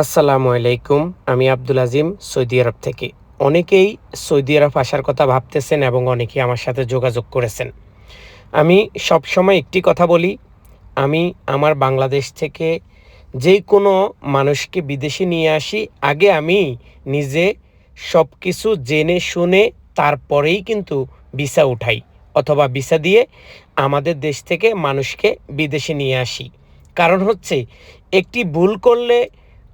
আসসালামু আলাইকুম, আমি আব্দুল আজিম, সৌদি আরব থেকে। অনেকেই সৌদি আরব আসার কথা ভাবতেছেন এবং অনেকেই আমার সাথে যোগাযোগ করেছেন। আমি সবসময় একটি কথা বলি, আমি আমার বাংলাদেশ থেকে যে কোনো মানুষকে বিদেশে নিয়ে আসি, আগে আমি নিজে সব কিছু জেনে শুনে তারপরেই কিন্তু ভিসা উঠাই অথবা ভিসা দিয়ে আমাদের দেশ থেকে মানুষকে বিদেশে নিয়ে আসি। কারণ হচ্ছে, একটি ভুল করলে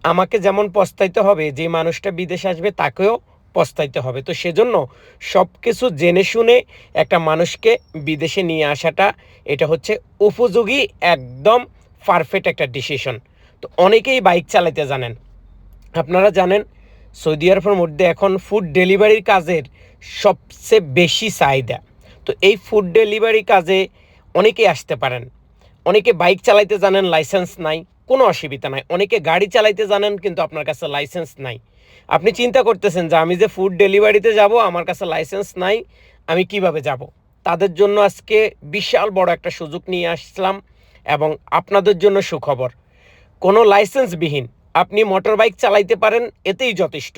আমাকে যেমন পস্তাইতে হবে, যে মানুষটা বিদেশে আসবে তাকেও পস্তাইতে হবে। তো সেজন্য সব কিছু জেনে শুনে একটা মানুষকে বিদেশে নিয়ে আসাটা, এটা হচ্ছে উপযোগী, একদম পারফেক্ট একটা ডিসিশন তো অনেকেই বাইক চালাতে জানেন। আপনারা জানেন, সৌদি আরবের মধ্যে এখন ফুড ডেলিভারির কাজের সবচেয়ে বেশি চাহিদা। তো এই ফুড ডেলিভারি কাজে অনেকেই আসতে পারেন। অনেকে বাইক চালাইতে জানেন লাইসেন্স নাই। কোনো অসুবিধা নাই। অনেকে গাড়ি চালাইতে জানেন, কিন্তু আপনার কাছে লাইসেন্স নাই। আপনি চিন্তা করতেছেন যে আমি যে ফুড ডেলিভারিতে যাব, আমার কাছে লাইসেন্স নাই, আমি কীভাবে যাব? তাদের জন্য আজকে বিশাল বড় একটা সুযোগ নিয়ে আসলাম এবং আপনাদের জন্য সুখবর। কোনো লাইসেন্সবিহীন আপনি মোটর বাইক চালাইতে পারেন, এতেই যথেষ্ট।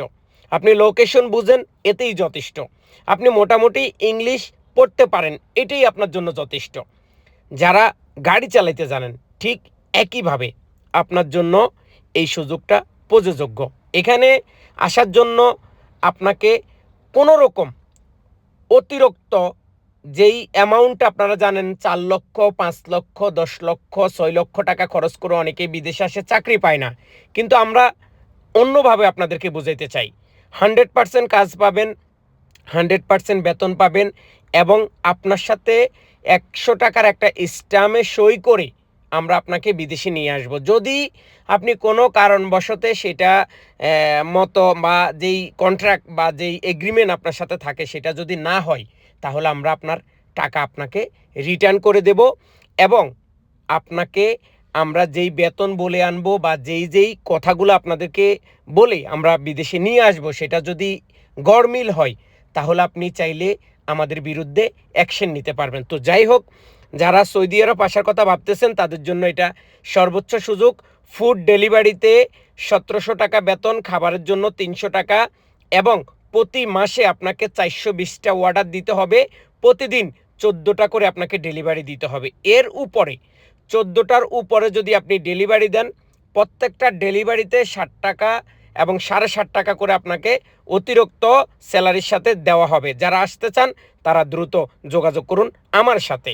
আপনি লোকেশন বুঝেন, এতেই যথেষ্ট। আপনি মোটামুটি ইংলিশ পড়তে পারেন, এটাই আপনার জন্য যথেষ্ট। যারা গাড়ি চালাইতে জানেন, ঠিক একইভাবে আপনার জন্য এই সুযোগটা প্রযোজ্য এখানে আসার জন্য আপনাকে কোনো রকম অতিরিক্ত যেই অ্যামাউন্ট আপনারা জানেন, চার লক্ষ, পাঁচ লক্ষ, দশ লক্ষ, ছয় লক্ষ টাকা খরচ করে অনেকেই বিদেশে আসে, চাকরি পায় না। কিন্তু আমরা অন্যভাবে আপনাদেরকে বুঝাইতে চাই। হান্ড্রেড পার্সেন্ট কাজ পাবেন, হান্ড্রেড পার্সেন্ট বেতন পাবেন এবং আপনার সাথে একশো টাকার একটা স্ট্যাম্পে সই করে আমরা আপনাকে বিদেশে নিয়ে আসব। যদি আপনি কোনো কারণবশতে সেটা মতো বা যেই কন্ট্রাক্ট বা যেই এগ্রিমেন্ট আপনার সাথে থাকে সেটা যদি না হয়, তাহলে আমরা আপনার টাকা আপনাকে রিটার্ন করে দেব এবং আপনাকে আমরা যেই বেতন বলে আনব বা যেই যেই কথাগুলো আপনাদেরকে বলে, আমরা বিদেশে নিয়ে আসব, সেটা যদি গড়মিল হয়, তাহলে আপনি চাইলে আমাদের বিরুদ্ধে অ্যাকশন নিতে পারবেন। তো যাই হোক যারা সৌদি আরব আসার কথা ভাবতেছেন, তাদের জন্য এটা সর্বোচ্চ সুযোগ। ফুড ডেলিভারিতে সতেরোশো টাকা বেতন, খাবারের জন্য তিনশো টাকা এবং প্রতি মাসে আপনাকে চারশো বিশটা অর্ডার দিতে হবে। প্রতিদিন চোদ্দোটা করে আপনাকে ডেলিভারি দিতে হবে। এর উপরে, চোদ্দোটার উপরে যদি আপনি ডেলিভারি দেন, প্রত্যেকটা ডেলিভারিতে ষাট টাকা এবং সাড়ে ষাট টাকা করে আপনাকে অতিরিক্ত স্যালারির সাথে দেওয়া হবে। যারা আসতে চান, তারা দ্রুত যোগাযোগ করুন আমার সাথে।